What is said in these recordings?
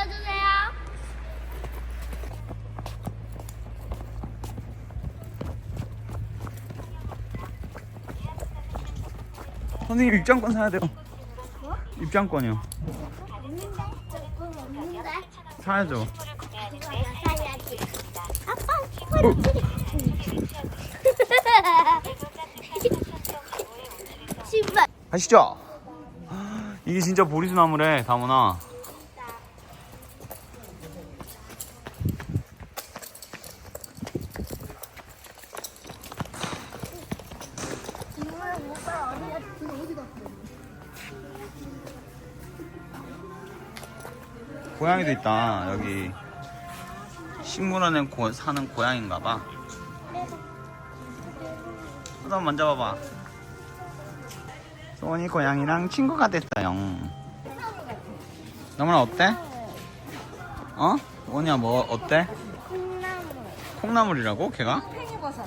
올려주세요. 선생님 입장권 사야 돼요. 입장권이요. 없는데? 조금 없는데? 사야죠. 사야지. 아빠. 신발. 가시죠. 이게 진짜 보리수 나무래, 다문아. 이거는 뭐가 어디가 어디가 고양이도 있다. 여기 식물원에 고- 사는 고양인가봐. 한번 만져봐봐. 소원이 고양이랑 친구가 됐어요. 너무나 어때? 어? 소원이야 뭐 어때? 콩나물. 콩나물이라고 걔가? 팽이버섯.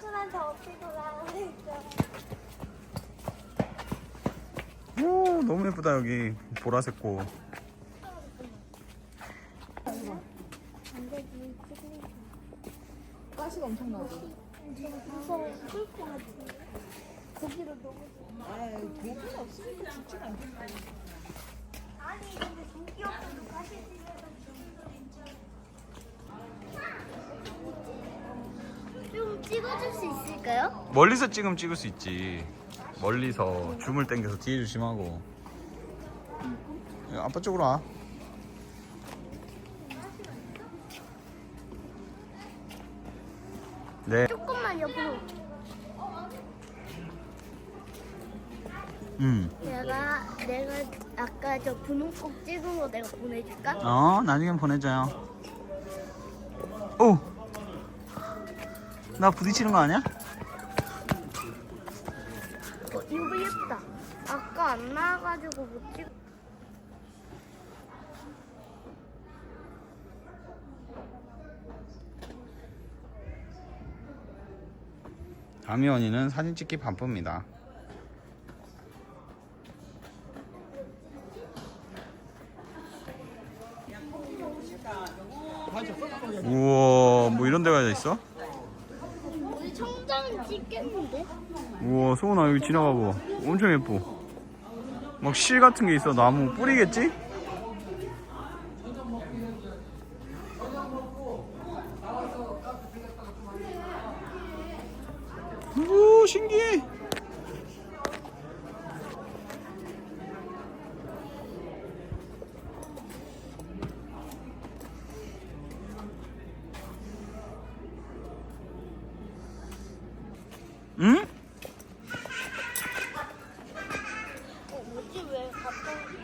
삼촌한테 어떻게 돌아가니까. 오 너무 예쁘다 여기 보라색 꽃. 안 되지. 가시가 엄청 나지. 무서워. 죽을 것 같아. 거기로 너무. 아, 고기는 없으니까 죽진 않겠다. 아니, 근데 조기 없어도 집에서 좀 찍어줄 수 있을까요? 멀리서 찍으면 찍을 수 있지. 멀리서 줌을 당겨서 뒤에 조심하고. 야, 아빠 쪽으로 와. 네. 조금만 옆으로. 음. 내가 내가 아까 저 분홍꽃 찍은 거 내가 보내줄까? 어, 나중에 보내줘요. 오! 나 부딪히는 거 아니야? 어, 이거 예쁘다. 아까 안 나와가지고 못 찍. 다미언이는 사진 찍기 바쁩니다. 우와, 뭐 이런 데가 있어? 우와, 소은아 여기 지나가 봐. 엄청 예뻐. 막 실 같은 게 있어. 나무 뿌리겠지? 오, 신기해. 응? 어 뭐지 왜 갑자기?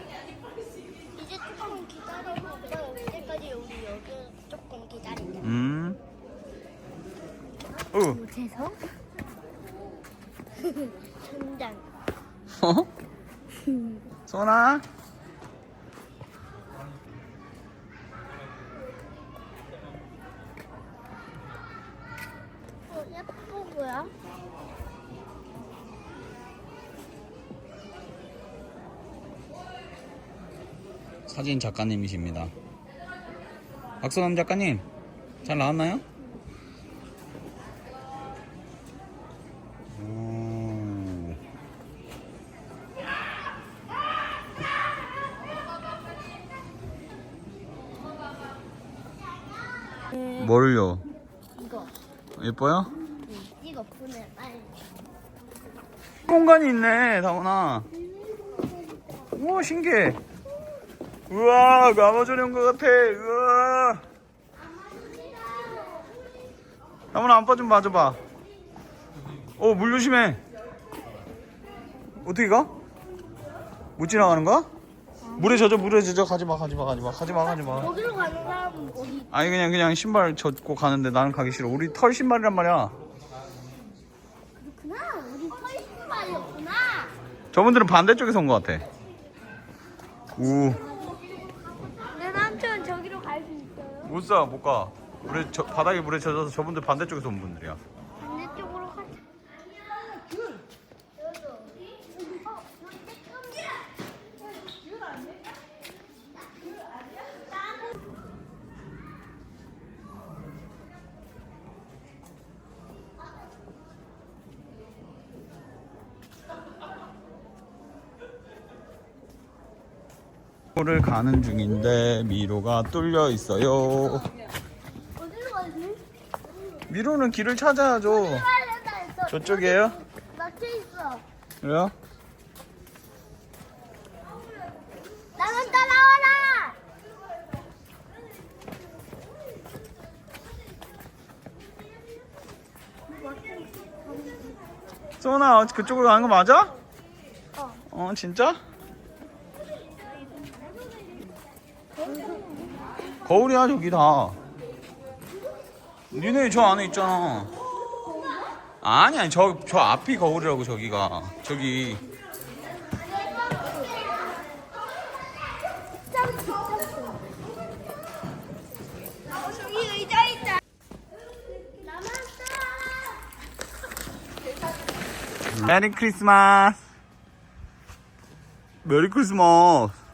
이제 조금 기다리고 그다음 올 때까지 우리 여기 조금 기다리자. 음. 어. 못해서? 청장. 어? 소나? 사진 작가님이십니다. 박선남 작가님, 잘 나왔나요? 오. 뭐를요? 이거. 예뻐요? 이거 보내 빨리. 공간이 있네, 다원아. 우와, 신기해. 우와, 그 아마존에 온것 같아. 우와. 다원아, 아빠 좀 맞아봐. 어, 물 조심해. 어떻게 가? 못 지나가는 거야? 물에 젖어, 물에 젖어. 가지 마, 가지 마, 가지 마, 가지 마, 가지 마. 거기로 가는 사람은 어디? 아니, 그냥, 그냥 신발 젖고 가는데 나는 가기 싫어. 우리 털 신발이란 말이야. 그렇구나. 우리 털 신발이었구나. 저분들은 반대쪽에서 온 것 같아. 우. 내 남편 저기로 갈 수 있어요? 못 사, 못 가. 물에 저, 바닥에 물에 젖어서 저분들 반대쪽에서 온 분들이야. 를 가는 중인데 미로가 뚫려 있어요. 어디로 가지? 미로는 길을 찾아야죠. 저쪽이에요? 막혀 있어. 그래요? 나만 따라와라. 소원아 그쪽으로 가는 거 맞아? 어. 어 진짜? 거울이야 저기 다. 니네 저 안에 있잖아. 아니 아니 저 저 앞이 거울이라고 저기가 저기. 메리 크리스마스. 메리 크리스마스.